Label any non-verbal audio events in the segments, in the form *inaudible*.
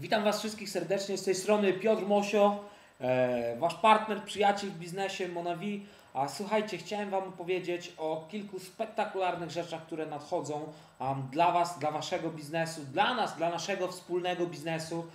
Witam Was wszystkich serdecznie z tej strony Piotr Mosio, e, Wasz partner, przyjaciel w biznesie Monavi. A słuchajcie, chciałem Wam opowiedzieć o kilku spektakularnych rzeczach, które nadchodzą um, dla Was, dla Waszego biznesu, dla nas, dla naszego wspólnego biznesu.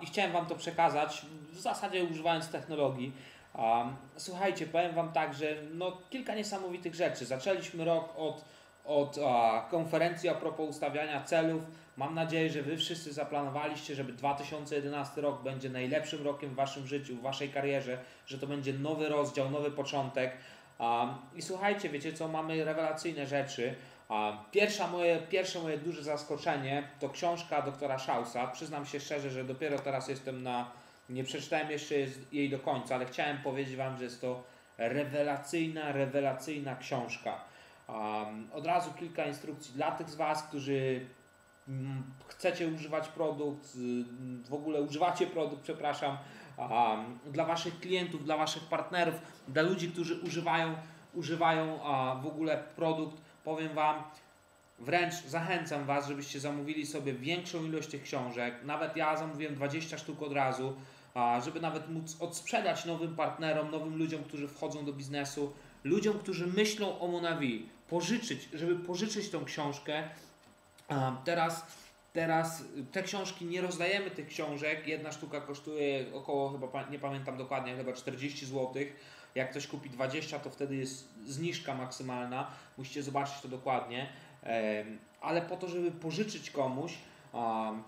I chciałem Wam to przekazać, w zasadzie używając technologii. Słuchajcie, powiem Wam tak, że no, kilka niesamowitych rzeczy. Zaczęliśmy rok od, od a, konferencji a propos ustawiania celów. Mam nadzieję, że Wy wszyscy zaplanowaliście, żeby 2011 rok będzie najlepszym rokiem w Waszym życiu, w Waszej karierze, że to będzie nowy rozdział, nowy początek. I słuchajcie, wiecie co, mamy rewelacyjne rzeczy. Um, pierwsza moje, pierwsze moje duże zaskoczenie to książka doktora Schausa. Przyznam się szczerze, że dopiero teraz jestem na. Nie przeczytałem jeszcze jej do końca, ale chciałem powiedzieć Wam, że jest to rewelacyjna, rewelacyjna książka. Um, od razu kilka instrukcji dla tych z Was, którzy mm, chcecie używać produkt, y, w ogóle używacie produkt, przepraszam, um, dla Waszych klientów, dla Waszych partnerów, dla ludzi, którzy używają, używają w ogóle produkt, powiem Wam, wręcz zachęcam Was, żebyście zamówili sobie większą ilość tych książek. Nawet ja zamówiłem 20 sztuk od razu, żeby nawet móc odsprzedać nowym partnerom, nowym ludziom, którzy wchodzą do biznesu, ludziom, którzy myślą o Monavi, pożyczyć, żeby pożyczyć tą książkę. Teraz Teraz te książki nie rozdajemy tych książek. Jedna sztuka kosztuje około, chyba nie pamiętam dokładnie, chyba 40 zł. Jak ktoś kupi 20, to wtedy jest zniżka maksymalna. Musicie zobaczyć to dokładnie. Ale po to, żeby pożyczyć komuś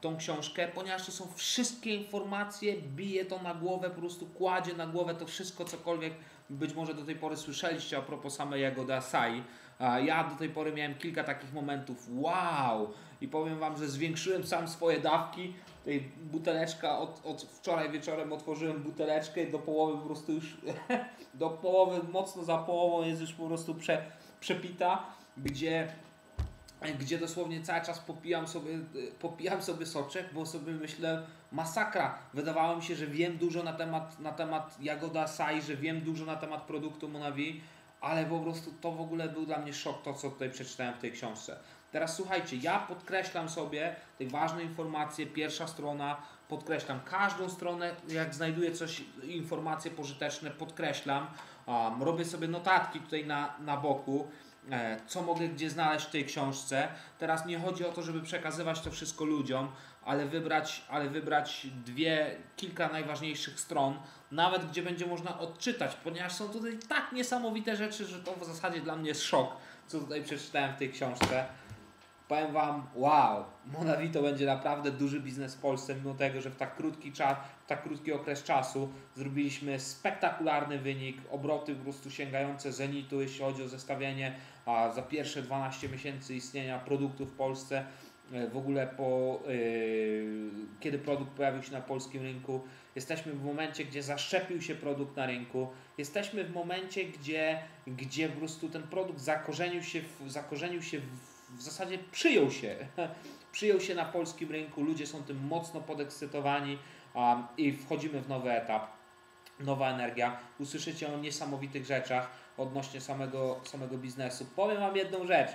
tą książkę, ponieważ to są wszystkie informacje, bije to na głowę, po prostu kładzie na głowę to wszystko, cokolwiek być może do tej pory słyszeliście a propos samej Jagody Asai. Ja do tej pory miałem kilka takich momentów, wow! I powiem Wam, że zwiększyłem sam swoje dawki. Tej buteleczka od, od wczoraj wieczorem otworzyłem buteleczkę i do połowy po prostu już, *laughs* do połowy, mocno za połową jest już po prostu prze, przepita, gdzie gdzie dosłownie cały czas popijam sobie, popijam sobie soczek, bo sobie myślę, masakra. Wydawało mi się, że wiem dużo na temat, na temat Jagoda Sai, że wiem dużo na temat produktu Monavi, ale po prostu to w ogóle był dla mnie szok, to co tutaj przeczytałem w tej książce. Teraz słuchajcie, ja podkreślam sobie te ważne informacje, pierwsza strona, podkreślam każdą stronę, jak znajduję coś, informacje pożyteczne, podkreślam, um, robię sobie notatki tutaj na, na boku, co mogę gdzie znaleźć w tej książce. Teraz nie chodzi o to, żeby przekazywać to wszystko ludziom, ale wybrać, ale wybrać dwie, kilka najważniejszych stron, nawet gdzie będzie można odczytać, ponieważ są tutaj tak niesamowite rzeczy, że to w zasadzie dla mnie jest szok, co tutaj przeczytałem w tej książce. Powiem Wam, wow, Monavito będzie naprawdę duży biznes w Polsce, mimo tego, że w tak krótki czas, w tak krótki okres czasu zrobiliśmy spektakularny wynik, obroty po prostu sięgające zenitu, jeśli chodzi o zestawienie a za pierwsze 12 miesięcy istnienia produktu w Polsce e, w ogóle po, yy, kiedy produkt pojawił się na polskim rynku. Jesteśmy w momencie, gdzie zaszczepił się produkt na rynku. Jesteśmy w momencie, gdzie, gdzie po prostu ten produkt zakorzenił się w, zakorzenił się w w zasadzie przyjął się. *laughs* przyjął się na polskim rynku, ludzie są tym mocno podekscytowani um, i wchodzimy w nowy etap. Nowa energia. Usłyszycie o niesamowitych rzeczach odnośnie samego, samego biznesu. Powiem Wam jedną rzecz.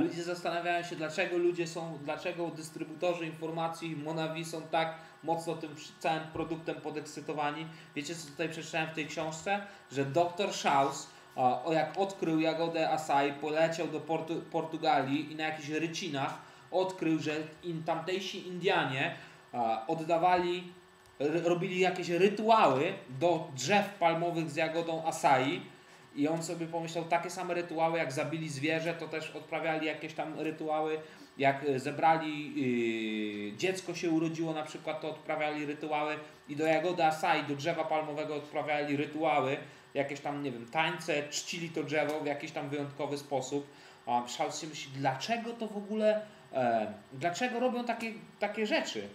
Ludzie zastanawiają się, dlaczego ludzie są, dlaczego dystrybutorzy informacji Monavi są tak mocno tym całym produktem podekscytowani. Wiecie, co tutaj przeczytałem w tej książce? Że dr Schaus o jak odkrył Jagodę Asai, poleciał do Portu Portugalii i na jakichś rycinach odkrył, że in, tamtejsi Indianie oddawali, robili jakieś rytuały do drzew palmowych z jagodą Asai i on sobie pomyślał, takie same rytuały jak zabili zwierzę, to też odprawiali jakieś tam rytuały, jak zebrali, yy, dziecko się urodziło na przykład, to odprawiali rytuały i do jagody Asai, do drzewa palmowego odprawiali rytuały, jakieś tam, nie wiem, tańce, czcili to drzewo w jakiś tam wyjątkowy sposób. Schaus się myśli, dlaczego to w ogóle, e, dlaczego robią takie, takie rzeczy?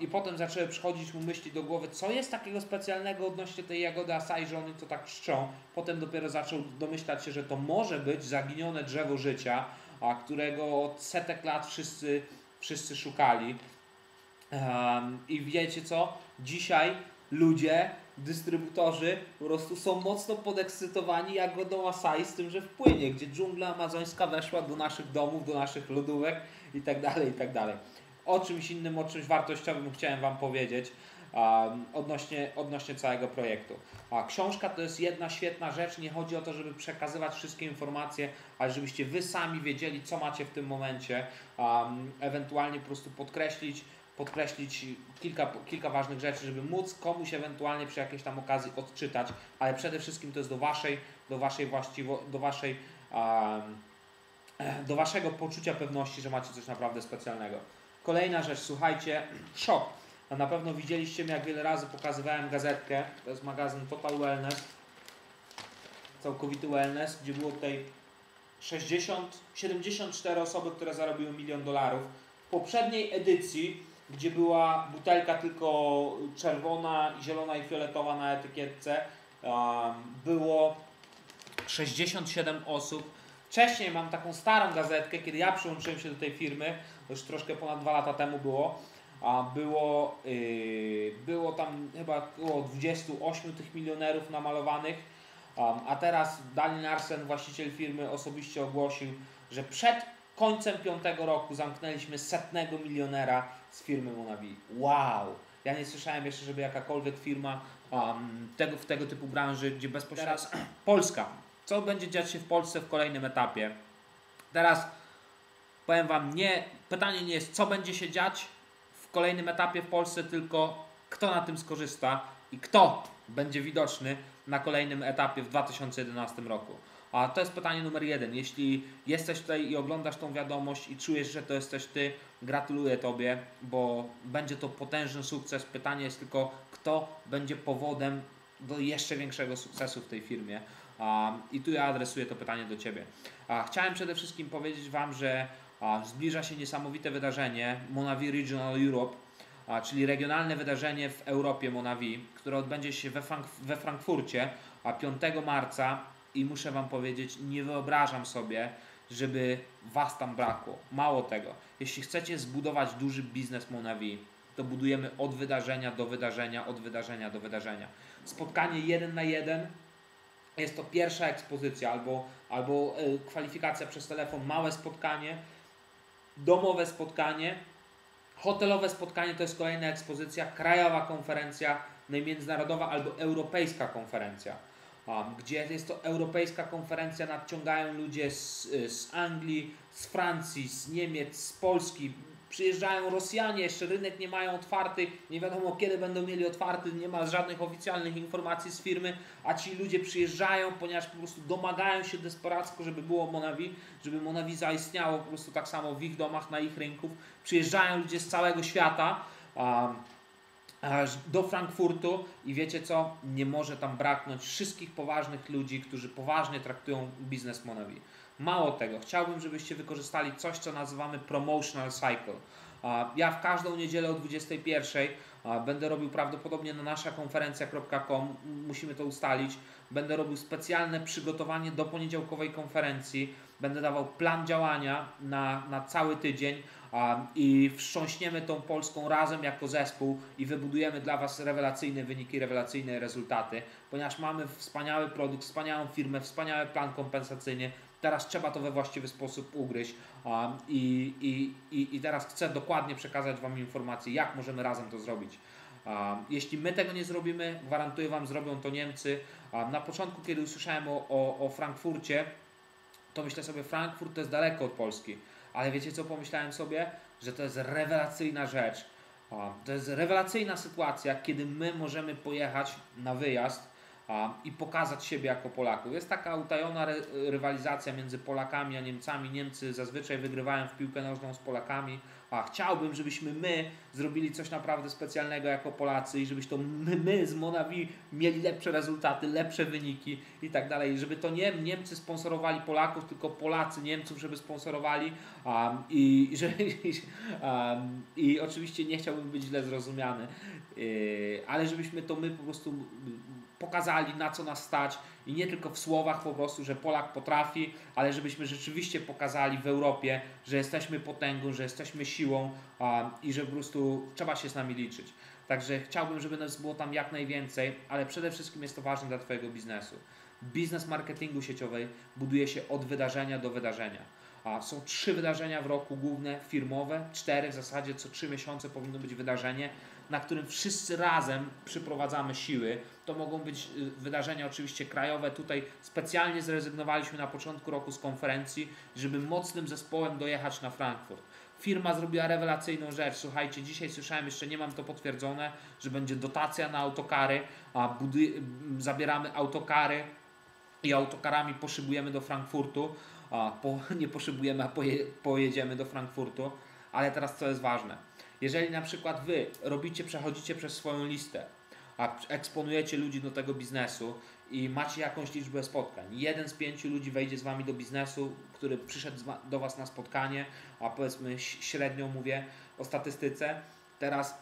I potem zaczęły przychodzić mu myśli do głowy, co jest takiego specjalnego odnośnie tej jagody Asai, że oni to tak czczą. Potem dopiero zaczął domyślać się, że to może być zaginione drzewo życia, którego od setek lat wszyscy, wszyscy szukali. I wiecie co? Dzisiaj ludzie dystrybutorzy po prostu są mocno podekscytowani jak go do Masai z tym, że wpłynie, gdzie dżungla amazońska weszła do naszych domów, do naszych lodówek i tak dalej, i tak dalej. o czymś innym, o czymś wartościowym chciałem Wam powiedzieć um, odnośnie, odnośnie całego projektu. A książka to jest jedna świetna rzecz. Nie chodzi o to, żeby przekazywać wszystkie informacje, ale żebyście Wy sami wiedzieli, co macie w tym momencie. Um, ewentualnie po prostu podkreślić, podkreślić kilka, kilka ważnych rzeczy, żeby móc komuś ewentualnie przy jakiejś tam okazji odczytać, ale przede wszystkim to jest do Waszej, do Waszej właściwo, do Waszej um, do Waszego poczucia pewności, że macie coś naprawdę specjalnego. Kolejna rzecz, słuchajcie, *clears throat* shop. No na pewno widzieliście mnie, jak wiele razy pokazywałem gazetkę. To jest magazyn Total Wellness. Całkowity Wellness, gdzie było tutaj 60, 74 osoby, które zarobiły milion dolarów. W poprzedniej edycji, gdzie była butelka tylko czerwona, zielona i fioletowa na etykietce, było 67 osób. Wcześniej mam taką starą gazetkę, kiedy ja przyłączyłem się do tej firmy, to już troszkę ponad dwa lata temu było, a było, yy, było tam chyba około 28 tych milionerów namalowanych, um, a teraz Daniel Arsen, właściciel firmy, osobiście ogłosił, że przed końcem piątego roku zamknęliśmy setnego milionera z firmy Monavi. Wow! Ja nie słyszałem jeszcze, żeby jakakolwiek firma um, tego, w tego typu branży, gdzie bezpośrednio... Teraz *clears throat* Polska co będzie dziać się w Polsce w kolejnym etapie. Teraz powiem Wam, nie, pytanie nie jest, co będzie się dziać w kolejnym etapie w Polsce, tylko kto na tym skorzysta i kto będzie widoczny na kolejnym etapie w 2011 roku. A to jest pytanie numer jeden. Jeśli jesteś tutaj i oglądasz tą wiadomość i czujesz, że to jesteś Ty, gratuluję Tobie, bo będzie to potężny sukces. Pytanie jest tylko, kto będzie powodem do jeszcze większego sukcesu w tej firmie. I tu ja adresuję to pytanie do Ciebie. Chciałem przede wszystkim powiedzieć Wam, że zbliża się niesamowite wydarzenie Monavi Regional Europe, czyli regionalne wydarzenie w Europie Monavi, które odbędzie się we, we Frankfurcie 5 marca i muszę Wam powiedzieć, nie wyobrażam sobie, żeby Was tam brakło. Mało tego, jeśli chcecie zbudować duży biznes Monavi, to budujemy od wydarzenia do wydarzenia, od wydarzenia do wydarzenia. Spotkanie jeden na jeden jest to pierwsza ekspozycja albo, albo e, kwalifikacja przez telefon, małe spotkanie, domowe spotkanie, hotelowe spotkanie to jest kolejna ekspozycja, krajowa konferencja, międzynarodowa albo europejska konferencja. Gdzie jest to europejska konferencja, nadciągają ludzie z, z Anglii, z Francji, z Niemiec, z Polski, Przyjeżdżają Rosjanie, jeszcze rynek nie mają otwarty, nie wiadomo kiedy będą mieli otwarty, nie ma żadnych oficjalnych informacji z firmy, a ci ludzie przyjeżdżają, ponieważ po prostu domagają się desperacko, żeby było Monavi, żeby Monavi zaistniało po prostu tak samo w ich domach, na ich rynków. Przyjeżdżają ludzie z całego świata do Frankfurtu i wiecie co? Nie może tam braknąć wszystkich poważnych ludzi, którzy poważnie traktują biznes Monavi. Mało tego, chciałbym, żebyście wykorzystali coś, co nazywamy promotional cycle. Ja w każdą niedzielę o 21 będę robił prawdopodobnie na nasza konferencja.com, musimy to ustalić. Będę robił specjalne przygotowanie do poniedziałkowej konferencji. Będę dawał plan działania na, na cały tydzień i wstrząśniemy tą Polską razem jako zespół i wybudujemy dla Was rewelacyjne wyniki, rewelacyjne rezultaty, ponieważ mamy wspaniały produkt, wspaniałą firmę, wspaniały plan kompensacyjny, Teraz trzeba to we właściwy sposób ugryźć um, i, i, i, teraz chcę dokładnie przekazać Wam informacje, jak możemy razem to zrobić. Jeśli my tego nie zrobimy, gwarantuję Wam, zrobią to Niemcy. Na początku, kiedy usłyszałem o, o, o Frankfurcie, to myślę sobie, Frankfurt to jest daleko od Polski. Ale wiecie co pomyślałem sobie? Że to jest rewelacyjna rzecz. To jest rewelacyjna sytuacja, kiedy my możemy pojechać na wyjazd i pokazać siebie jako Polaków. Jest taka utajona rywalizacja między Polakami a Niemcami. Niemcy zazwyczaj wygrywają w piłkę nożną z Polakami. A chciałbym, żebyśmy my zrobili coś naprawdę specjalnego jako Polacy i żebyśmy to my, my z Monavi mieli lepsze rezultaty, lepsze wyniki i tak dalej. Żeby to nie Niemcy sponsorowali Polaków, tylko Polacy Niemców, żeby sponsorowali. Um, i, że, um, I oczywiście nie chciałbym być źle zrozumiany, yy, ale żebyśmy to my po prostu pokazali na co nas stać i nie tylko w słowach po prostu, że Polak potrafi, ale żebyśmy rzeczywiście pokazali w Europie, że jesteśmy potęgą, że jesteśmy siłą i że po prostu trzeba się z nami liczyć. Także chciałbym, żeby nas było tam jak najwięcej, ale przede wszystkim jest to ważne dla Twojego biznesu. Biznes marketingu sieciowej buduje się od wydarzenia do wydarzenia. A są trzy wydarzenia w roku główne, firmowe, cztery w zasadzie co trzy miesiące powinno być wydarzenie, na którym wszyscy razem przyprowadzamy siły. To mogą być y, wydarzenia oczywiście krajowe. Tutaj specjalnie zrezygnowaliśmy na początku roku z konferencji, żeby mocnym zespołem dojechać na Frankfurt. Firma zrobiła rewelacyjną rzecz. Słuchajcie, dzisiaj słyszałem, jeszcze nie mam to potwierdzone, że będzie dotacja na autokary, a budy- zabieramy autokary i autokarami poszybujemy do Frankfurtu. A, po, *laughs* nie poszybujemy, a poje, pojedziemy do Frankfurtu. Ale teraz co jest ważne? Jeżeli na przykład wy robicie, przechodzicie przez swoją listę, a eksponujecie ludzi do tego biznesu i macie jakąś liczbę spotkań. Jeden z pięciu ludzi wejdzie z wami do biznesu, który przyszedł do was na spotkanie, a powiedzmy średnio mówię o statystyce. Teraz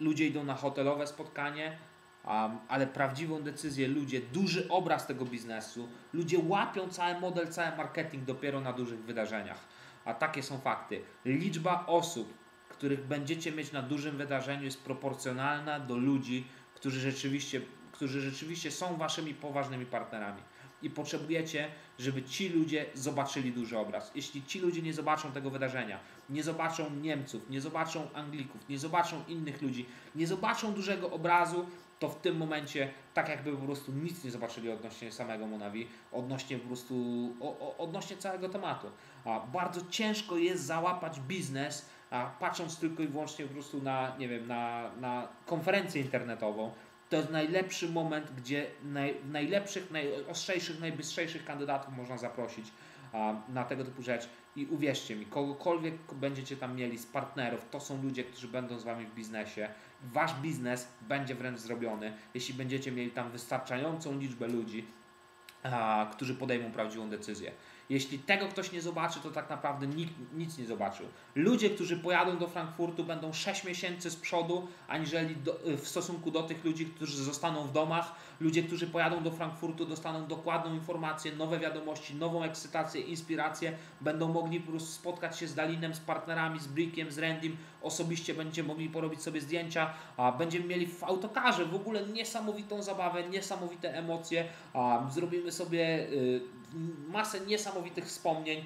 ludzie idą na hotelowe spotkanie, um, ale prawdziwą decyzję ludzie, duży obraz tego biznesu, ludzie łapią cały model, cały marketing dopiero na dużych wydarzeniach. A takie są fakty. Liczba osób, których będziecie mieć na dużym wydarzeniu jest proporcjonalna do ludzi, którzy rzeczywiście, którzy rzeczywiście są waszymi poważnymi partnerami. I potrzebujecie, żeby ci ludzie zobaczyli duży obraz. Jeśli ci ludzie nie zobaczą tego wydarzenia, nie zobaczą Niemców, nie zobaczą Anglików, nie zobaczą innych ludzi, nie zobaczą dużego obrazu, to w tym momencie tak jakby po prostu nic nie zobaczyli odnośnie samego Monavi, odnośnie po prostu, o, o, odnośnie całego tematu. A bardzo ciężko jest załapać biznes, a patrząc tylko i wyłącznie po prostu na, nie wiem, na, na konferencję internetową, to jest najlepszy moment, gdzie naj, najlepszych, najostrzejszych, najbystrzejszych kandydatów można zaprosić a, na tego typu rzecz. I uwierzcie mi, kogokolwiek będziecie tam mieli z partnerów, to są ludzie, którzy będą z Wami w biznesie. Wasz biznes będzie wręcz zrobiony, jeśli będziecie mieli tam wystarczającą liczbę ludzi, a, którzy podejmą prawdziwą decyzję. Jeśli tego ktoś nie zobaczy, to tak naprawdę nikt nic nie zobaczył. Ludzie, którzy pojadą do Frankfurtu, będą 6 miesięcy z przodu, aniżeli do, w stosunku do tych ludzi, którzy zostaną w domach. Ludzie, którzy pojadą do Frankfurtu, dostaną dokładną informację, nowe wiadomości, nową ekscytację, inspirację. Będą mogli po prostu spotkać się z Dalinem, z partnerami, z Brickiem, z Randym. Osobiście będziecie mogli porobić sobie zdjęcia. A będziemy mieli w autokarze w ogóle niesamowitą zabawę, niesamowite emocje. A zrobimy sobie y, masę niesamowitych wspomnień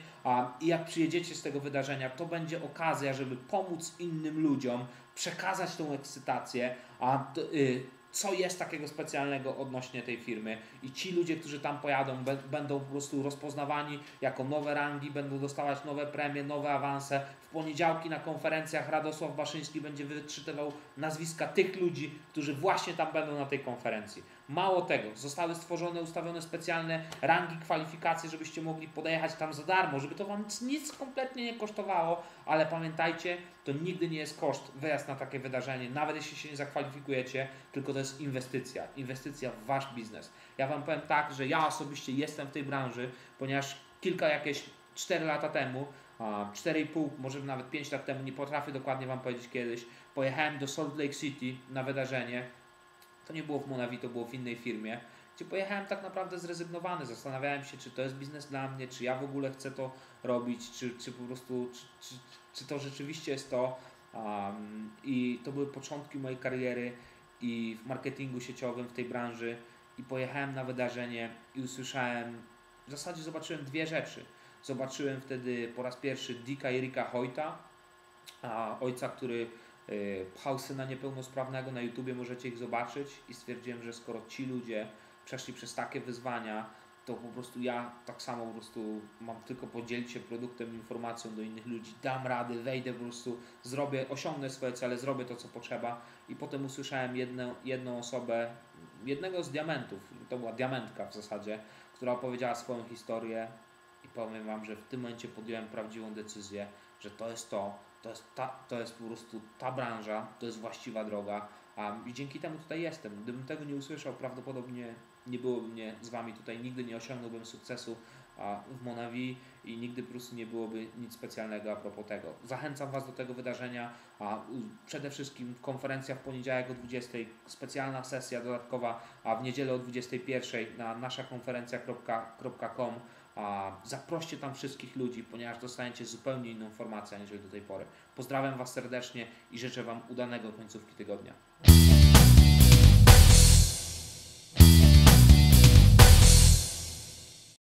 i jak przyjedziecie z tego wydarzenia, to będzie okazja, żeby pomóc innym ludziom, przekazać tą ekscytację, a y, co jest takiego specjalnego odnośnie tej firmy i ci ludzie, którzy tam pojadą, będą po prostu rozpoznawani jako nowe rangi, będą dostawać nowe premie, nowe awanse. W poniedziałki na konferencjach Radosław Baszyński będzie wyczytywał nazwiska tych ludzi, którzy właśnie tam będą na tej konferencji. Mało tego, zostały stworzone, ustawione specjalne rangi, kwalifikacje, żebyście mogli podjechać tam za darmo, żeby to Wam nic kompletnie nie kosztowało, ale pamiętajcie, to nigdy nie jest koszt wyjazd na takie wydarzenie, nawet jeśli się nie zakwalifikujecie, tylko to jest inwestycja, inwestycja w Wasz biznes. Ja Wam powiem tak, że ja osobiście jestem w tej branży, ponieważ kilka jakieś 4 lata temu, 4,5, może nawet 5 lat temu, nie potrafię dokładnie Wam powiedzieć kiedyś, pojechałem do Salt Lake City na wydarzenie, to nie było w Monavi, to było w innej firmie, gdzie pojechałem tak naprawdę zrezygnowany. Zastanawiałem się, czy to jest biznes dla mnie, czy ja w ogóle chcę to robić, czy, czy po prostu, czy, czy, czy to rzeczywiście jest to. Um, I to były początki mojej kariery i w marketingu sieciowym, w tej branży. I pojechałem na wydarzenie i usłyszałem, w zasadzie zobaczyłem dwie rzeczy. Zobaczyłem wtedy po raz pierwszy Dicka i Ricka Hoyta, ojca, który y, pchał syna niepełnosprawnego, na YouTubie możecie ich zobaczyć i stwierdziłem, że skoro ci ludzie przeszli przez takie wyzwania, to po prostu ja tak samo po prostu mam tylko podzielić się produktem, informacją do innych ludzi, dam rady, wejdę po prostu, zrobię, osiągnę swoje cele, zrobię to, co potrzeba. I potem usłyszałem jedną, jedną osobę, jednego z diamentów, to była diamentka w zasadzie, która opowiedziała swoją historię. I powiem Wam, że w tym momencie podjąłem prawdziwą decyzję, że to jest to, to jest, ta, to jest po prostu ta branża, to jest właściwa droga a, i dzięki temu tutaj jestem. Gdybym tego nie usłyszał, prawdopodobnie nie byłoby mnie z Wami tutaj, nigdy nie osiągnąłbym sukcesu a, w Monavi i nigdy po prostu nie byłoby nic specjalnego a propos tego. Zachęcam Was do tego wydarzenia, a przede wszystkim konferencja w poniedziałek o 20, specjalna sesja dodatkowa, a w niedzielę o 21 na nasza konferencja.com a zaproście tam wszystkich ludzi, ponieważ dostaniecie zupełnie inną informację aniżeli do tej pory. Pozdrawiam Was serdecznie i życzę Wam udanego końcówki tygodnia.